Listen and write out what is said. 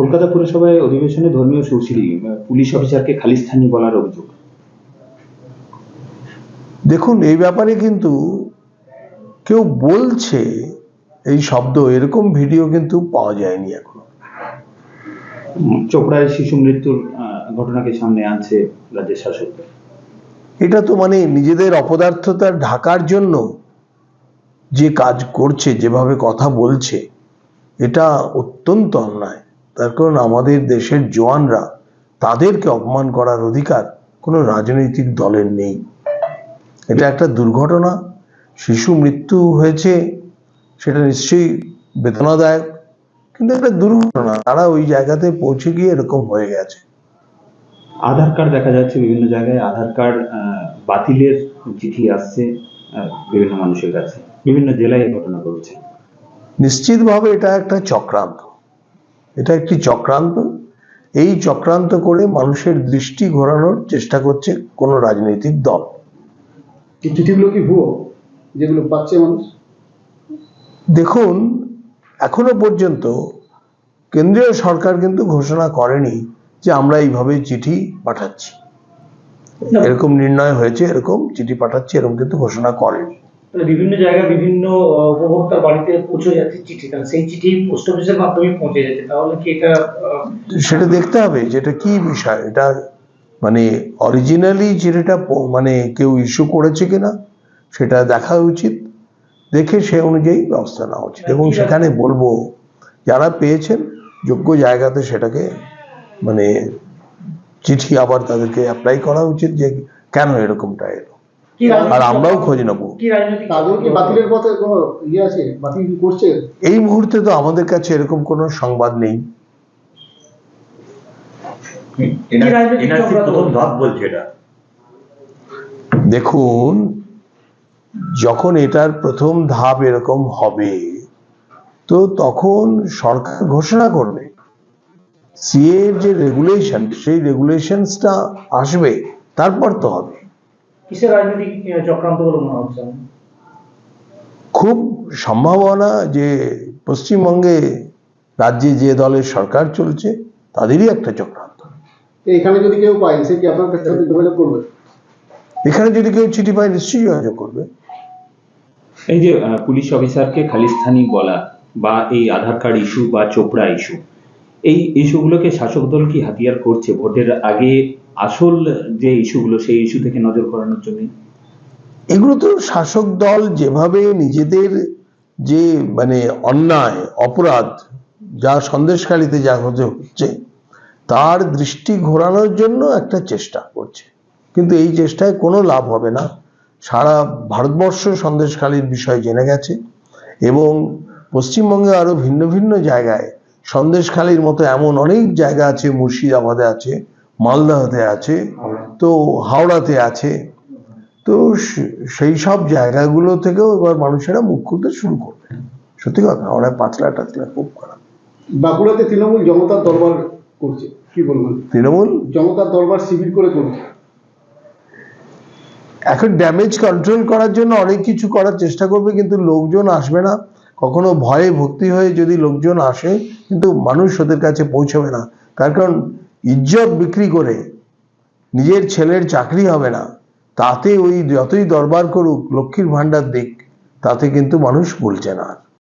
কলকাতা পুরসভায় অধিবেশনে ধর্মীয় সুশ্রী পুলিশ অফিসারকে খালিস্তানি বলার অভিযোগ। দেখুন এই ব্যাপারে কিন্তু কেউ বলছে এই শব্দ এরকম ভিডিও কিন্তু পাওয়া যায়নি এখনও। চোপড়ায় শিশু মৃত্যুর ঘটনাকে সামনে আনছে রাজ্যের শাসক। এটা তো মানে নিজেদের অপদার্থতা ঢাকার জন্য যে কাজ করছে যেভাবে কথা বলছে এটা অত্যন্ত অন্যায়। তার কারণ আমাদের দেশের জোয়ানরা তাদেরকে অপমান করার অধিকার কোনো রাজনৈতিক দলের নেই। এটা একটা দুর্ঘটনা শিশু মৃত্যু হয়েছে সেটা নিশ্চয়ই বেদনাদায়ক কিন্তু একটা দুর্ঘটনা তারা ওই জায়গাতে পৌঁছে গিয়ে এরকম হয়ে গেছে। আধার কার্ড দেখা যাচ্ছে বিভিন্ন জায়গায় আধার কার্ড বাতিলের চিঠি আসছে বিভিন্ন মানুষের কাছে বিভিন্ন জেলায় এই ঘটনা ঘটছে। নিশ্চিতভাবে এটা একটা চক্রান্ত। এটা একটি চক্রান্ত। এই চক্রান্ত করে মানুষের দৃষ্টি ঘোরানোর চেষ্টা করছে কোনো রাজনৈতিক দল। এই চিঠিগুলো কি ভুয়ো? যেগুলো পাচ্ছে মানুষ? দেখুন এখনও পর্যন্ত কেন্দ্রীয় সরকার কিন্তু ঘোষণা করেনি যে আমরা এইভাবে চিঠি পাঠাচ্ছি। এরকম নির্ণয় হয়েছে এরকম চিঠি পাঠাচ্ছি এরকম কিন্তু ঘোষণা করেনি। বিভিন্ন জায়গায় বিভিন্ন উপভোক্তার বাড়িতে পৌঁছে যাচ্ছে চিঠি। তাহলে সেই চিঠি পোস্ট অফিসের মাধ্যমে পৌঁছে যাচ্ছে তাহলে কি এটা সেটা দেখতে হবে যে এটা কি বিষয়। এটা মানে অরিজিনালি যেটা মানে কেউ ইস্যু করেছে কিনা সেটা দেখা উচিত। দেখে সে অনুযায়ী ব্যবস্থা নেওয়া উচিত। এবং সেখানে বলব যারা পেয়েছেন যোগ্য জায়গাতে সেটাকে মানে চিঠি আবার তাদেরকে অ্যাপ্লাই করা উচিত যে কেন এরকমটা এলো। আর আমরাও খোঁজ নেব। ইয়ে এই মুহূর্তে তো আমাদের কাছে এরকম কোনো সংবাদ নেই। কি রাজনৈতিক চক্রান্ত প্রথম ধাপ বলছে এটা। দেখুন যখন এটার প্রথম ধাপ এরকম হবে তো তখন সরকার ঘোষণা করবে। সিএ যে রেগুলেশন সেই রেগুলেশনসটা আসবে তারপর তো হবে। কিসের রাজনৈতিক চক্রান্ত বলে মনে হচ্ছে? খুব সম্ভাবনা যে পশ্চিমবঙ্গে রাজ্যে যে দলের সরকার চলছে তাদেরই একটা চক্রান্ত। এখানে যদি কেউ পায় সে কি আপনার কাছে যোগাযোগ করবে? এখানে যদি কেউ চিঠি পায় নিশ্চয়ই যোগাযোগ করবে। এই যে পুলিশ অফিসারকে খালিস্তানি বলা বা এই আধার কার্ড ইস্যু বা চোপড়া ইস্যু এই ইস্যুগুলোকে শাসক দল কি হাতিয়ার করছে? ভোটের আগে আসল যে ইস্যুগুলো, সেই ইস্যু থেকে নজর করানোর জন্য? এগুলো তো শাসক দল যেভাবে নিজেদের যে মানে অন্যায়, অপরাধ, যা সন্দেশখালিতে যা হচ্ছে, তার দৃষ্টি ঘোরানোর জন্য একটা চেষ্টা করছে। কিন্তু এই চেষ্টায় কোনো লাভ হবে না। সারা ভারতবর্ষ সন্দেশখালির বিষয় জেনে গেছে এবং পশ্চিমবঙ্গে আরও ভিন্ন ভিন্ন জায়গায় সন্দেশখালির মতো এমন অনেক জায়গা আছে, মুর্শিদাবাদে আছে মালদাতে আছে তো হাওড়াতে আছে। তো সেই সব জায়গাগুলো থেকেও এবার মানুষেরা মুখ খুলতে শুরু করবে। সত্যি কথা ওরা পাতলা টাতলা খুব খারাপ বাঁকুড়াতে তৃণমূল জনতার দরবার করছে কি বলবেন? তৃণমূল? জনতার দরবার শিবির করে করছে। এখন ড্যামেজ কন্ট্রোল করার জন্য অনেক কিছু করার চেষ্টা করবে কিন্তু লোকজন আসবে না। কখনো ভয়ে ভক্তি হয়ে যদি লোকজন আসে কিন্তু মানুষ ওদের কাছে পৌঁছবে না। তার কারণ ইজ্জত বিক্রি করে নিজের ছেলের চাকরি হবে না, তাতে ওই যতই দরবার করুক, লক্ষ্মীর ভাণ্ডার দিক, তাতে কিন্তু মানুষ বলছে না।